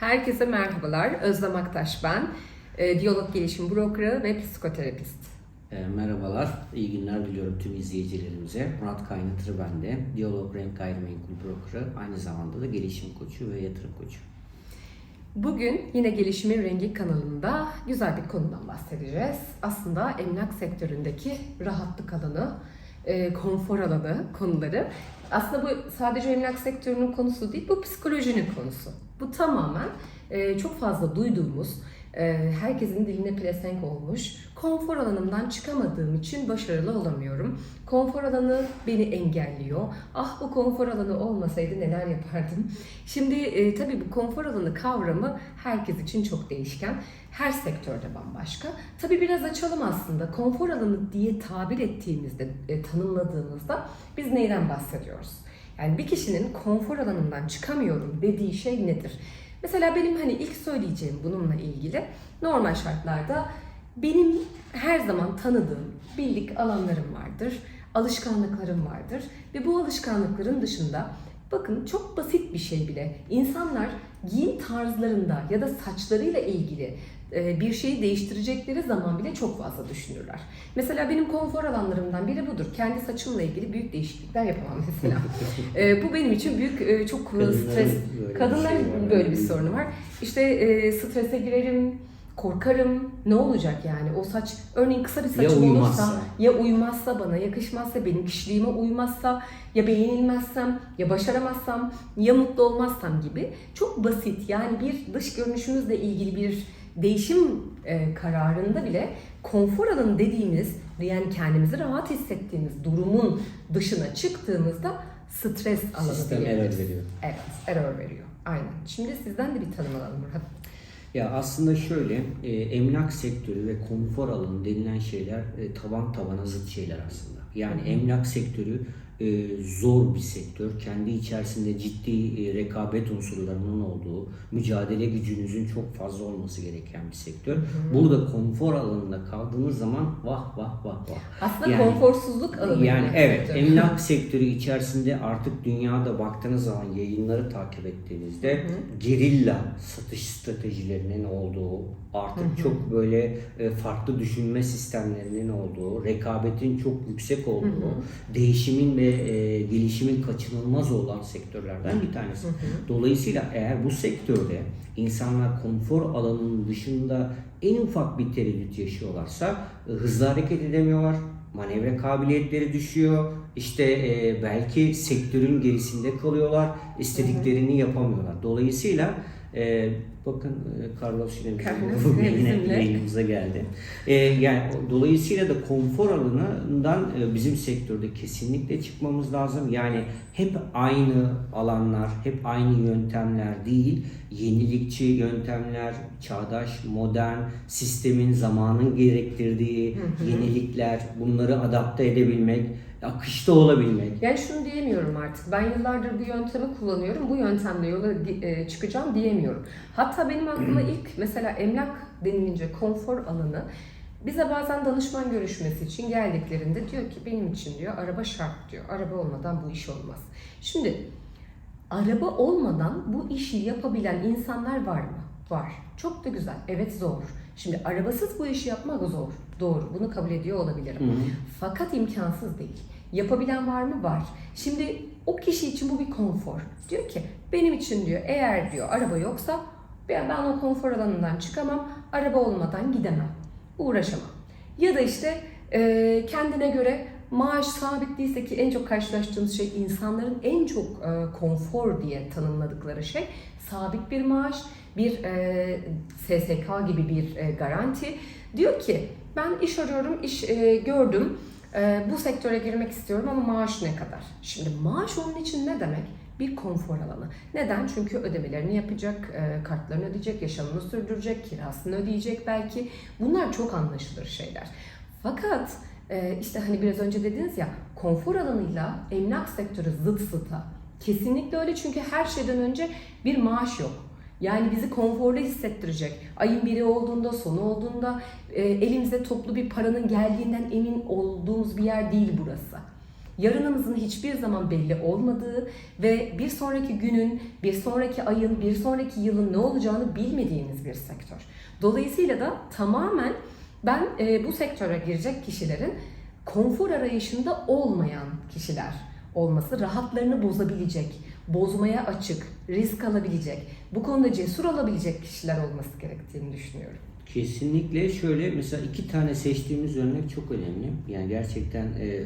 Herkese merhabalar. Özlem Aktaş ben. E, Diyalog Gelişim Brokerı ve psikoterapist. E, merhabalar, iyi günler diliyorum tüm izleyicilerimize. Murat Kaynatır ben de. Diyalog Renk Gayrimenkul Broker'ı, aynı zamanda da gelişim koçu ve yatırım koçu. Bugün yine Gelişimin Rengi kanalında güzel bir konudan bahsedeceğiz. Aslında emlak sektöründeki rahatlık alanı, e, konfor alanı konuları. Aslında bu sadece emlak sektörünün konusu değil, bu psikolojinin konusu. Bu tamamen e, çok fazla duyduğumuz, e, herkesin diline pelesenk olmuş, konfor alanımdan çıkamadığım için başarılı olamıyorum. Konfor alanı beni engelliyor. Ah bu konfor alanı olmasaydı neler yapardım. Şimdi e, tabii bu konfor alanı kavramı herkes için çok değişken. Her sektörde bambaşka. Tabii biraz açalım aslında. Konfor alanı diye tabir ettiğimizde, e, tanımladığımızda biz neyden bahsediyoruz? Yani bir kişinin konfor alanından çıkamıyorum dediği şey nedir? Mesela benim hani ilk söyleyeceğim bununla ilgili normal şartlarda benim her zaman tanıdığım bildik alanlarım vardır, alışkanlıklarım vardır ve bu alışkanlıkların dışında bakın çok basit bir şey bile insanlar giyim tarzlarında ya da saçlarıyla ilgili e, bir şeyi değiştirecekleri zaman bile çok fazla düşünürler. Mesela benim konfor alanlarımdan biri budur. Kendi saçımla ilgili büyük değişiklikler yapamam mesela. E, bu benim için büyük e, çok stres. Kadınların şey böyle bir sorunu var. İşte strese girerim, korkarım. Ne olacak yani? O saç örneğin kısa bir saçım uymazsa? olursa ya uymazsa bana yakışmazsa benim kişiliğime uymazsa ya beğenilmezsem ya başaramazsam ya mutlu olmazsam gibi çok basit yani bir dış görünüşümüzle ilgili bir değişim e, kararında bile konfor alanı dediğimiz yani kendimizi rahat hissettiğimiz durumun dışına çıktığımızda stres alanı Sistem diyebiliriz. error veriyor. Evet, error veriyor. Aynen. Şimdi sizden de bir tanım alalım Murat. Ya aslında şöyle, e, emlak sektörü ve konfor alanı denilen şeyler e, taban tabana zıt şeyler aslında. Yani emlak sektörü zor bir sektör. Kendi içerisinde ciddi e, rekabet unsurlarının olduğu, mücadele gücünüzün çok fazla olması gereken bir sektör. Burada konfor alanında kaldığınız zaman vah vah vah vah. Aslında Yani- konforsuzluk alanı. Yani evet sektör. emlak sektörü içerisinde artık dünyada baktığınız zaman yayınları takip ettiğinizde gerilla satış stratejilerinin olduğu, artık çok böyle e, farklı düşünme sistemlerinin olduğu, rekabetin çok yüksek olduğu, değişimin ve e, gelişimin kaçınılmaz olan sektörlerden bir tanesi. Dolayısıyla eğer bu sektörde insanlar konfor alanının dışında en ufak bir tereddüt yaşıyorlarsa e, hızlı hareket edemiyorlar, manevra kabiliyetleri düşüyor. İşte e, belki sektörün gerisinde kalıyorlar. istediklerini yapamıyorlar. Dolayısıyla e, bakın Carlos yine bizim yine yayınımıza geldi. E, yani dolayısıyla da konfor alanından e, bizim sektörde kesinlikle çıkmamız lazım. Yani hep aynı alanlar, hep aynı yöntemler değil, yenilikçi yöntemler, çağdaş, modern, sistemin zamanın gerektirdiği yenilikler, bunları adapte edebilmek, akışta olabilmek. Yani şunu diyemiyorum artık. Ben yıllardır bu yöntemi kullanıyorum. Bu yöntemle yola e, çıkacağım diyemiyorum. Hatta benim aklıma ilk mesela emlak denilince konfor alanı bize bazen danışman görüşmesi için geldiklerinde diyor ki benim için diyor araba şart diyor. Araba olmadan bu iş olmaz. Şimdi araba olmadan bu işi yapabilen insanlar var mı? Var. Çok da güzel. Evet zor. Şimdi arabasız bu işi yapmak zor. Doğru. Bunu kabul ediyor olabilirim. Fakat imkansız değil. Yapabilen var mı? Var. Şimdi o kişi için bu bir konfor. Diyor ki benim için diyor eğer diyor araba yoksa ben, ben o konfor alanından çıkamam. Araba olmadan gidemem. Uğraşamam. Ya da işte e, kendine göre maaş sabit değilse ki en çok karşılaştığımız şey insanların en çok e, konfor diye tanımladıkları şey sabit bir maaş, bir e, SSK gibi bir e, garanti. Diyor ki ben iş arıyorum, iş e, gördüm, e, bu sektöre girmek istiyorum ama maaş ne kadar? Şimdi maaş onun için ne demek? Bir konfor alanı. Neden? Çünkü ödemelerini yapacak, e, kartlarını ödeyecek, yaşamını sürdürecek, kirasını ödeyecek belki. Bunlar çok anlaşılır şeyler. Fakat e, işte hani biraz önce dediniz ya konfor alanıyla emlak sektörü zıt zıta. Kesinlikle öyle çünkü her şeyden önce bir maaş yok. Yani bizi konforlu hissettirecek. Ayın biri olduğunda, sonu olduğunda e, elimize toplu bir paranın geldiğinden emin olduğumuz bir yer değil burası. Yarınımızın hiçbir zaman belli olmadığı ve bir sonraki günün, bir sonraki ayın, bir sonraki yılın ne olacağını bilmediğimiz bir sektör. Dolayısıyla da tamamen ben e, bu sektöre girecek kişilerin konfor arayışında olmayan kişiler olması, rahatlarını bozabilecek, bozmaya açık, risk alabilecek, bu konuda cesur olabilecek kişiler olması gerektiğini düşünüyorum. Kesinlikle şöyle mesela iki tane seçtiğimiz örnek çok önemli. Yani gerçekten e, e,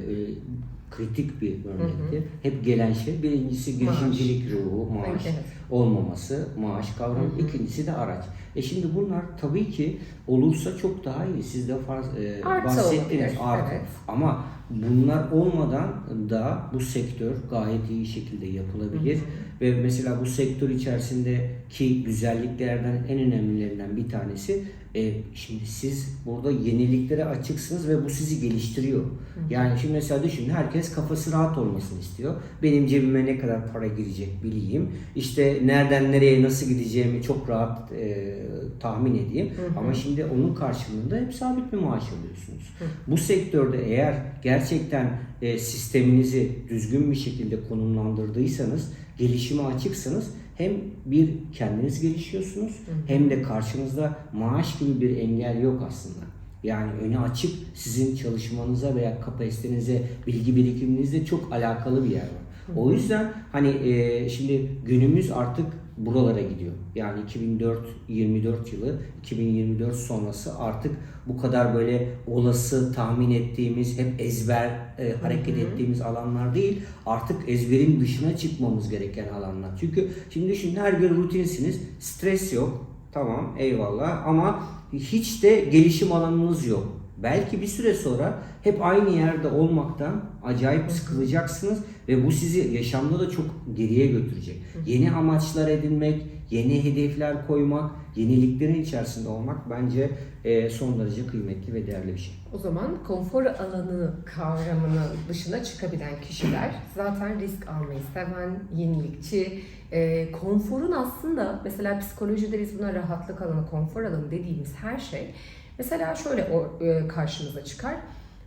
kritik bir örnekti. Hep gelen şey birincisi girişimcilik ruhu, maaş Evet. olmaması, maaş kavramı. İkincisi de araç. E şimdi bunlar tabii ki olursa çok daha iyi. Siz de farz, e, Artı bahsettiniz olabilir, artı. evet. Ama bunlar olmadan da bu sektör gayet iyi şekilde yapılabilir. Ve mesela bu sektör içerisindeki güzelliklerden en önemlilerinden bir tanesi e, şimdi siz burada yeniliklere açıksınız ve bu sizi geliştiriyor. Yani şimdi mesela düşünün herkes kafası rahat olmasını istiyor. Benim cebime ne kadar para girecek bileyim. İşte nereden nereye nasıl gideceğimi çok rahat e, tahmin edeyim. Ama şimdi onun karşılığında hep sabit bir maaş alıyorsunuz. Bu sektörde eğer gerçekten e, sisteminizi düzgün bir şekilde konumlandırdıysanız, gelişime açıksanız hem bir kendiniz gelişiyorsunuz hem de karşınızda maaş gibi bir engel yok aslında. Yani önü açık sizin çalışmanıza veya kapasitenize, bilgi birikiminizle çok alakalı bir yer var. O yüzden hani e, şimdi günümüz artık buralara gidiyor. Yani 2004 24 yılı 2024 sonrası artık bu kadar böyle olası tahmin ettiğimiz hep ezber e, hareket ettiğimiz alanlar değil. Artık ezberin dışına çıkmamız gereken alanlar. Çünkü şimdi düşünün her gün rutinsiniz. Stres yok. Tamam eyvallah ama hiç de gelişim alanınız yok. Belki bir süre sonra hep aynı yerde olmaktan acayip sıkılacaksınız ve bu sizi yaşamda da çok geriye götürecek. Yeni amaçlar edinmek, yeni hedefler koymak, yeniliklerin içerisinde olmak bence e, son derece kıymetli ve değerli bir şey. O zaman konfor alanı kavramının dışına çıkabilen kişiler zaten risk almayı seven, yenilikçi, e, konforun aslında mesela psikolojide biz buna rahatlık alanı, konfor alanı dediğimiz her şey mesela şöyle e, karşımıza çıkar.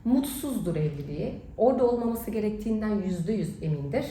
Mutsuzdur evliliği. Orada olmaması gerektiğinden yüzde yüz emindir.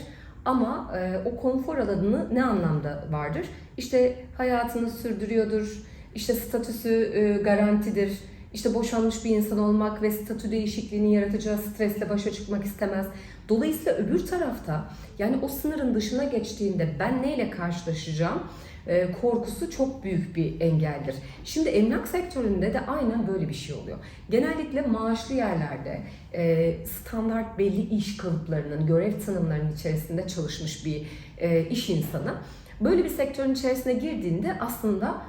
Ama e, o konfor alanını ne anlamda vardır? İşte hayatını sürdürüyordur, işte statüsü e, garantidir, işte boşanmış bir insan olmak ve statü değişikliğinin yaratacağı stresle başa çıkmak istemez. Dolayısıyla öbür tarafta yani o sınırın dışına geçtiğinde ben neyle karşılaşacağım e, korkusu çok büyük bir engeldir. Şimdi emlak sektöründe de aynen böyle bir şey oluyor. Genellikle maaşlı yerlerde e, standart belli iş kalıplarının, görev tanımlarının içerisinde çalışmış bir e, iş insanı böyle bir sektörün içerisine girdiğinde aslında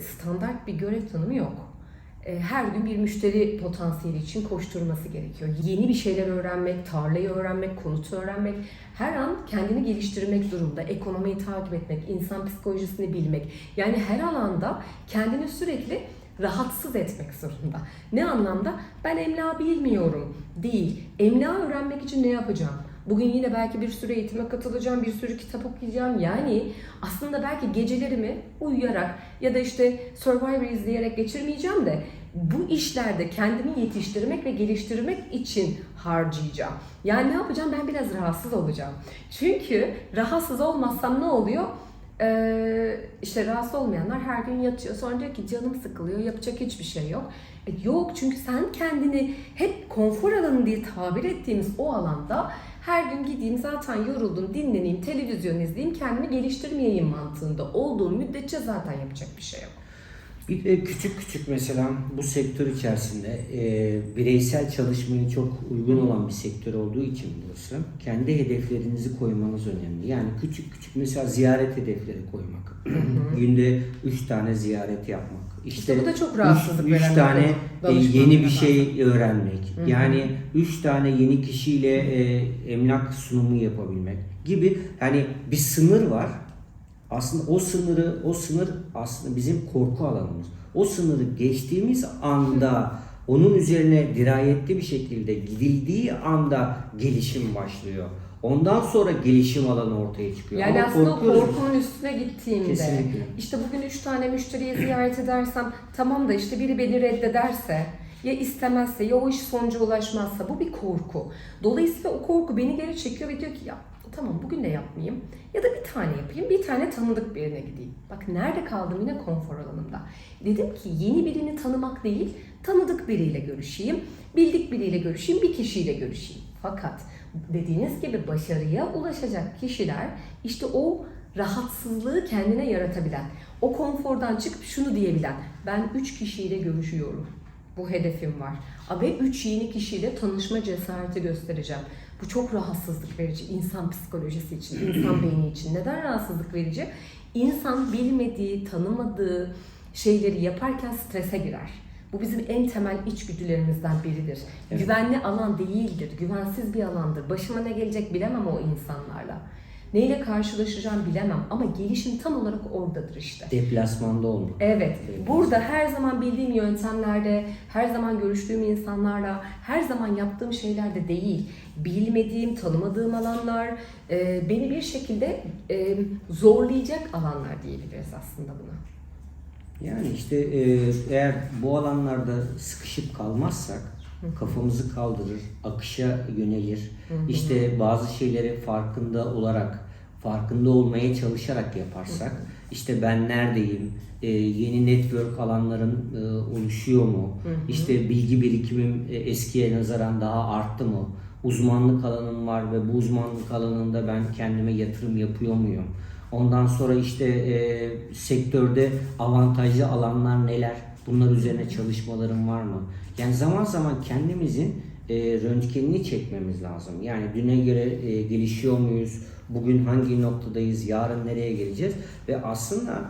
standart bir görev tanımı yok. E, her gün bir müşteri potansiyeli için koşturması gerekiyor. Yeni bir şeyler öğrenmek, tarlayı öğrenmek, konutu öğrenmek, her an kendini geliştirmek durumda. Ekonomiyi takip etmek, insan psikolojisini bilmek. Yani her alanda kendini sürekli rahatsız etmek zorunda. Ne anlamda? Ben emlak bilmiyorum değil. Emlak öğrenmek için ne yapacağım? Bugün yine belki bir sürü eğitime katılacağım, bir sürü kitap okuyacağım. Yani aslında belki gecelerimi uyuyarak ya da işte Survivor izleyerek geçirmeyeceğim de bu işlerde kendimi yetiştirmek ve geliştirmek için harcayacağım. Yani ne yapacağım? Ben biraz rahatsız olacağım. Çünkü rahatsız olmazsam ne oluyor? Ee, işte rahatsız olmayanlar her gün yatıyor. Sonra diyor ki canım sıkılıyor, yapacak hiçbir şey yok. E, yok çünkü sen kendini hep konfor alanı diye tabir ettiğimiz o alanda her gün gideyim zaten yoruldum, dinleneyim, televizyon izleyeyim, kendimi geliştirmeyeyim mantığında olduğum müddetçe zaten yapacak bir şey yok. Bir de küçük küçük mesela bu sektör içerisinde e, bireysel çalışmaya çok uygun olan bir sektör olduğu için burası kendi hedeflerinizi koymanız önemli. Yani küçük küçük mesela ziyaret hedefleri koymak. Günde 3 tane ziyaret yapmak. İşte, İşte bu da çok üç- rahatsızlık üç bir tane e, yeni bir şey öğrenmek. Yani 3 tane yeni kişiyle e, emlak sunumu yapabilmek gibi yani bir sınır var. Aslında o sınırı, o sınır aslında bizim korku alanımız. O sınırı geçtiğimiz anda onun üzerine dirayetli bir şekilde gidildiği anda gelişim başlıyor. Ondan sonra gelişim alanı ortaya çıkıyor. Yani Ama aslında korkunun üstüne gittiğimde, Kesinlikle. işte bugün üç tane müşteriyi ziyaret edersem, tamam da işte biri beni reddederse, ya istemezse ya o iş sonuca ulaşmazsa bu bir korku. Dolayısıyla o korku beni geri çekiyor ve diyor ki ya tamam bugün de yapmayayım ya da bir tane yapayım bir tane tanıdık birine gideyim. Bak nerede kaldım yine konfor alanımda. Dedim ki yeni birini tanımak değil tanıdık biriyle görüşeyim, bildik biriyle görüşeyim, bir kişiyle görüşeyim. Fakat dediğiniz gibi başarıya ulaşacak kişiler işte o rahatsızlığı kendine yaratabilen, o konfordan çıkıp şunu diyebilen, ben 3 kişiyle görüşüyorum. Bu hedefim var. Ve 3 yeni kişiyle tanışma cesareti göstereceğim. Bu çok rahatsızlık verici insan psikolojisi için, insan beyni için. Neden rahatsızlık verici? İnsan bilmediği, tanımadığı şeyleri yaparken strese girer. Bu bizim en temel içgüdülerimizden biridir. Evet. Güvenli alan değildir, güvensiz bir alandır. Başıma ne gelecek bilemem o insanlarla. Neyle karşılaşacağım bilemem ama gelişim tam olarak oradadır işte. Deplasmanda olmak. Evet, burada her zaman bildiğim yöntemlerde, her zaman görüştüğüm insanlarla, her zaman yaptığım şeylerde değil, bilmediğim, tanımadığım alanlar, e, beni bir şekilde e, zorlayacak alanlar diyebiliriz aslında buna. Yani işte e, eğer bu alanlarda sıkışıp kalmazsak kafamızı kaldırır, akışa yönelir. İşte bazı şeyleri farkında olarak, farkında olmaya çalışarak yaparsak, işte ben neredeyim, e, yeni network alanların e, oluşuyor mu, işte bilgi birikimim e, eskiye nazaran daha arttı mı, uzmanlık alanım var ve bu uzmanlık alanında ben kendime yatırım yapıyor muyum? Ondan sonra işte e, sektörde avantajlı alanlar neler? Bunlar üzerine çalışmalarım var mı? Yani zaman zaman kendimizin e, röntgenini çekmemiz lazım. Yani düne göre e, gelişiyor muyuz? Bugün hangi noktadayız? Yarın nereye geleceğiz? Ve aslında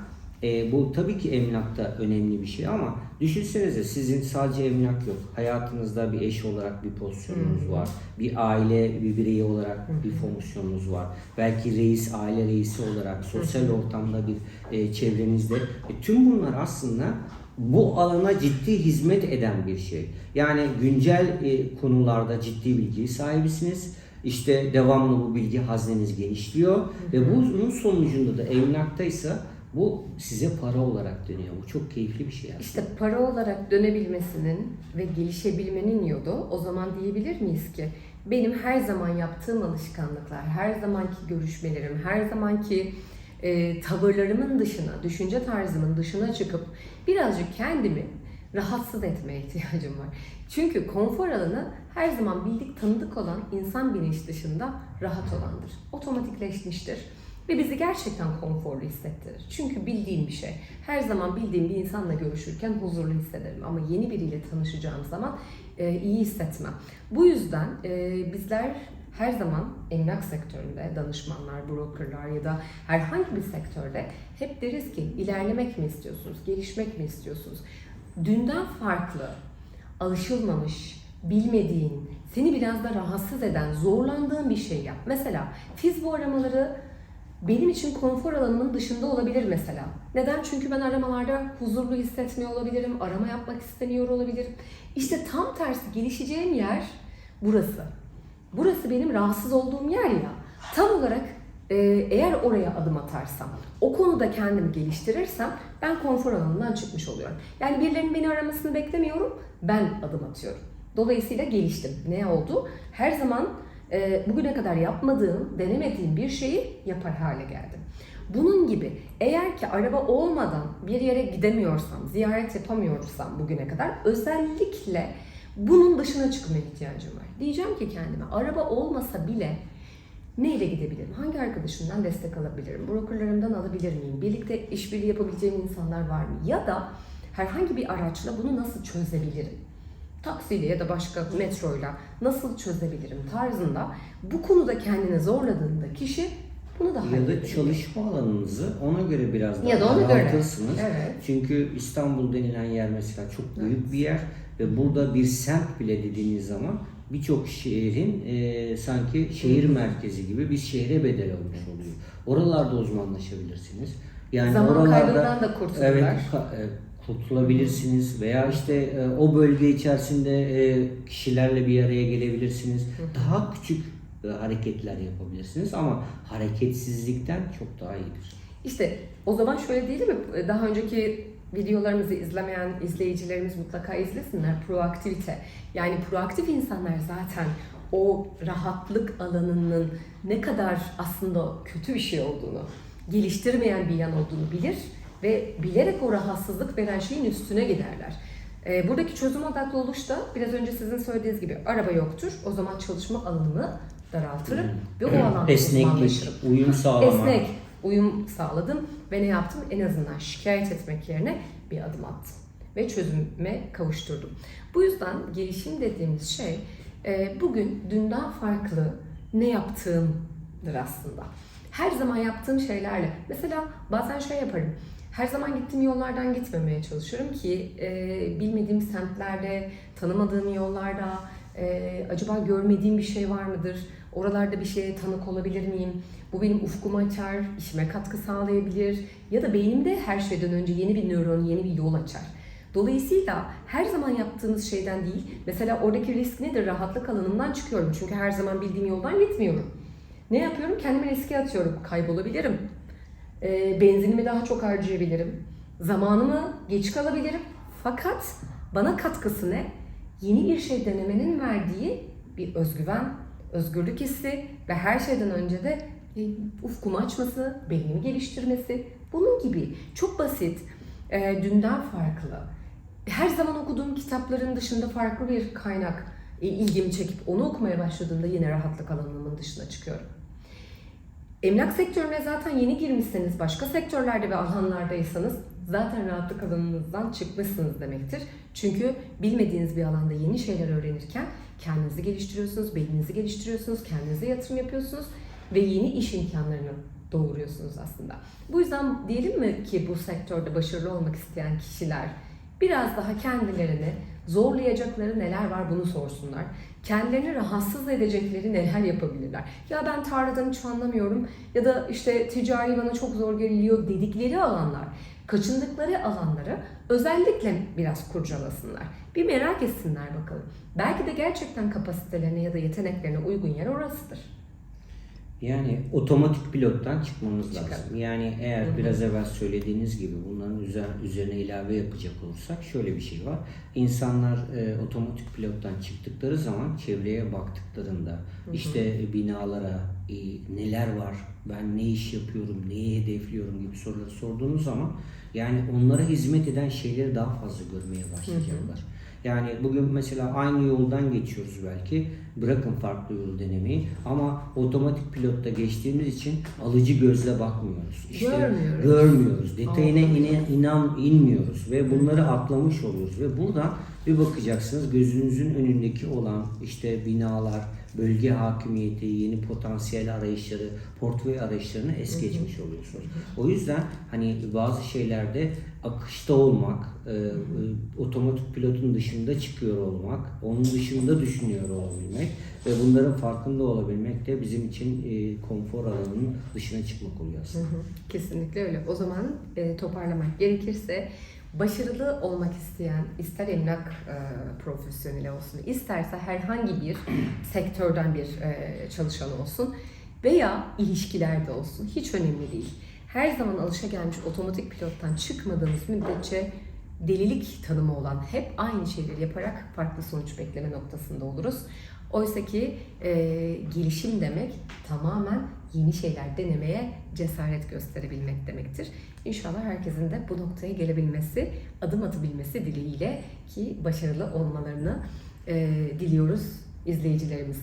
e, bu tabii ki emlakta önemli bir şey ama düşünsenize sizin sadece emlak yok. Hayatınızda bir eş olarak bir pozisyonunuz var. Bir aile, bir bireyi olarak bir fonksiyonunuz var. Belki reis, aile reisi olarak sosyal ortamda bir e, çevrenizde. E, tüm bunlar aslında bu alana ciddi hizmet eden bir şey. Yani güncel e, konularda ciddi bilgi sahibisiniz. İşte devamlı bu bilgi hazneniz genişliyor ve bunun sonucunda da emlaktaysa bu size para olarak dönüyor. Bu çok keyifli bir şey aslında. İşte para olarak dönebilmesinin ve gelişebilmenin yolu o zaman diyebilir miyiz ki benim her zaman yaptığım alışkanlıklar, her zamanki görüşmelerim, her zamanki e, tavırlarımın dışına, düşünce tarzımın dışına çıkıp birazcık kendimi rahatsız etmeye ihtiyacım var. Çünkü konfor alanı her zaman bildik tanıdık olan insan bilinç dışında rahat olandır. Otomatikleşmiştir ve bizi gerçekten konforlu hissettirir. Çünkü bildiğim bir şey. Her zaman bildiğim bir insanla görüşürken huzurlu hissederim ama yeni biriyle tanışacağım zaman e, iyi hissetmem. Bu yüzden e, bizler her zaman emlak sektöründe danışmanlar, brokerlar ya da herhangi bir sektörde hep deriz ki ilerlemek mi istiyorsunuz, gelişmek mi istiyorsunuz? Dünden farklı, alışılmamış, bilmediğin, seni biraz da rahatsız eden, zorlandığın bir şey yap. Mesela Fizbo aramaları benim için konfor alanımın dışında olabilir mesela. Neden? Çünkü ben aramalarda huzurlu hissetmiyor olabilirim, arama yapmak istemiyor olabilirim. İşte tam tersi gelişeceğim yer burası. Burası benim rahatsız olduğum yer ya. Tam olarak e, eğer oraya adım atarsam, o konuda kendimi geliştirirsem ben konfor alanından çıkmış oluyorum. Yani birilerinin beni aramasını beklemiyorum, ben adım atıyorum. Dolayısıyla geliştim. Ne oldu? Her zaman e, bugüne kadar yapmadığım, denemediğim bir şeyi yapar hale geldim. Bunun gibi eğer ki araba olmadan bir yere gidemiyorsam, ziyaret yapamıyorsam bugüne kadar özellikle bunun dışına çıkmaya ihtiyacım var. Diyeceğim ki kendime araba olmasa bile neyle gidebilirim? Hangi arkadaşımdan destek alabilirim? Brokerlarımdan alabilir miyim? Birlikte işbirliği yapabileceğim insanlar var mı? Ya da herhangi bir araçla bunu nasıl çözebilirim? Taksiyle ya da başka metroyla nasıl çözebilirim tarzında bu konuda kendini zorladığında kişi bunu da Ya da çalışma alanınızı ona göre biraz daha Ya da ona göre. Evet. Çünkü İstanbul denilen yer mesela çok büyük bir yer ve burada bir semt bile dediğiniz zaman birçok şehrin e, sanki şehir merkezi gibi bir şehre bedel olmuş oluyor. Oralarda uzmanlaşabilirsiniz. Yani Zaman oralarda kaybından da kurtulurlar. Evet, e, kurtulabilirsiniz veya işte e, o bölge içerisinde e, kişilerle bir araya gelebilirsiniz. Daha küçük e, hareketler yapabilirsiniz ama hareketsizlikten çok daha iyidir. İşte o zaman şöyle değil mi? Daha önceki videolarımızı izlemeyen izleyicilerimiz mutlaka izlesinler. Proaktivite. Yani proaktif insanlar zaten o rahatlık alanının ne kadar aslında kötü bir şey olduğunu, geliştirmeyen bir yan olduğunu bilir ve bilerek o rahatsızlık veren şeyin üstüne giderler. Ee, Buradaki çözüm odaklı oluş da biraz önce sizin söylediğiniz gibi araba yoktur. O zaman çalışma alanımı daraltırım ve o alanda Esneklik, uyum sağlamak. Esnek, uyum sağladım ve ne yaptım? En azından şikayet etmek yerine bir adım attım ve çözüme kavuşturdum. Bu yüzden gelişim dediğimiz şey e, bugün dünden farklı ne yaptığımdır aslında. Her zaman yaptığım şeylerle, mesela bazen şey yaparım, her zaman gittiğim yollardan gitmemeye çalışıyorum ki e, bilmediğim semtlerde, tanımadığım yollarda e, acaba görmediğim bir şey var mıdır? Oralarda bir şeye tanık olabilir miyim? Bu benim ufkumu açar, işime katkı sağlayabilir ya da beynimde her şeyden önce yeni bir nöron, yeni bir yol açar. Dolayısıyla her zaman yaptığınız şeyden değil, mesela oradaki risk nedir? Rahatlık alanımdan çıkıyorum çünkü her zaman bildiğim yoldan gitmiyorum. Ne yapıyorum? Kendimi riske atıyorum. Kaybolabilirim. E, benzinimi daha çok harcayabilirim. Zamanımı geç kalabilirim. Fakat bana katkısı ne? Yeni bir şey denemenin verdiği bir özgüven, özgürlük hissi ve her şeyden önce de e, ufkumu açması, beynimi geliştirmesi. Bunun gibi çok basit, e, dünden farklı. Her zaman okuduğum kitapların dışında farklı bir kaynak e, ilgimi çekip onu okumaya başladığımda yine rahatlık alanımın dışına çıkıyorum. Emlak sektörüne zaten yeni girmişseniz, başka sektörlerde ve alanlardaysanız zaten rahatlık alanınızdan çıkmışsınız demektir. Çünkü bilmediğiniz bir alanda yeni şeyler öğrenirken kendinizi geliştiriyorsunuz, beyninizi geliştiriyorsunuz, kendinize yatırım yapıyorsunuz ve yeni iş imkanlarını doğuruyorsunuz aslında. Bu yüzden diyelim mi ki bu sektörde başarılı olmak isteyen kişiler biraz daha kendilerini zorlayacakları neler var bunu sorsunlar. Kendilerini rahatsız edecekleri neler yapabilirler. Ya ben tarladan hiç anlamıyorum ya da işte ticari bana çok zor geliyor dedikleri alanlar, kaçındıkları alanları özellikle biraz kurcalasınlar. Bir merak etsinler bakalım. Belki de gerçekten kapasitelerine ya da yeteneklerine uygun yer orasıdır. Yani otomatik pilottan çıkmamız Çıkalım. lazım. Yani eğer biraz evvel söylediğiniz gibi bunların üzer- üzerine ilave yapacak olursak şöyle bir şey var. İnsanlar e, otomatik pilottan çıktıkları zaman çevreye baktıklarında işte binalara e, neler var, ben ne iş yapıyorum, neyi hedefliyorum gibi soruları sorduğunuz zaman yani onlara hizmet eden şeyleri daha fazla görmeye başlayacaklar. Yani bugün mesela aynı yoldan geçiyoruz belki. Bırakın farklı yol denemeyi ama otomatik pilotta geçtiğimiz için alıcı gözle bakmıyoruz. Görmüyoruz. Görmüyoruz. Detayına ine, inan inmiyoruz ve bunları atlamış oluyoruz ve buradan bir bakacaksınız gözünüzün önündeki olan işte binalar, bölge hakimiyeti, yeni potansiyel arayışları, portföy arayışlarını es geçmiş oluyorsunuz. O yüzden hani bazı şeylerde akışta olmak, e, e, otomatik pilotun dışında çıkıyor olmak, onun dışında düşünüyor olabilmek ve bunların farkında olabilmek de bizim için e, konfor alanının dışına çıkmak oluyor Hı aslında. hı, Kesinlikle öyle. O zaman e, toparlamak gerekirse başarılı olmak isteyen ister emlak e, profesyoneli olsun, isterse herhangi bir sektörden bir e, çalışan olsun veya ilişkilerde olsun hiç önemli değil. Her zaman alışagelmiş otomatik pilottan çıkmadığımız müddetçe delilik tanımı olan hep aynı şeyleri yaparak farklı sonuç bekleme noktasında oluruz. Oysa ki e, gelişim demek tamamen yeni şeyler denemeye cesaret gösterebilmek demektir. İnşallah herkesin de bu noktaya gelebilmesi, adım atabilmesi dileğiyle ki başarılı olmalarını e, diliyoruz izleyicilerimiz.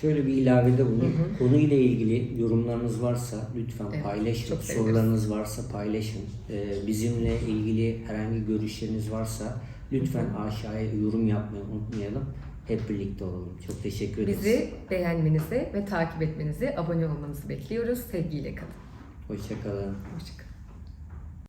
Şöyle bir ilavede hı. Konuyla ilgili yorumlarınız varsa lütfen Evet, paylaşın. Sorularınız varsa paylaşın. Ee, bizimle ilgili herhangi görüşleriniz varsa lütfen aşağıya yorum yapmayı unutmayalım. Hep birlikte olalım. Çok teşekkür ederiz. Bizi beğenmenizi ve takip etmenizi, abone olmanızı bekliyoruz. Sevgiyle kalın. Hoşçakalın. Hoşçakalın.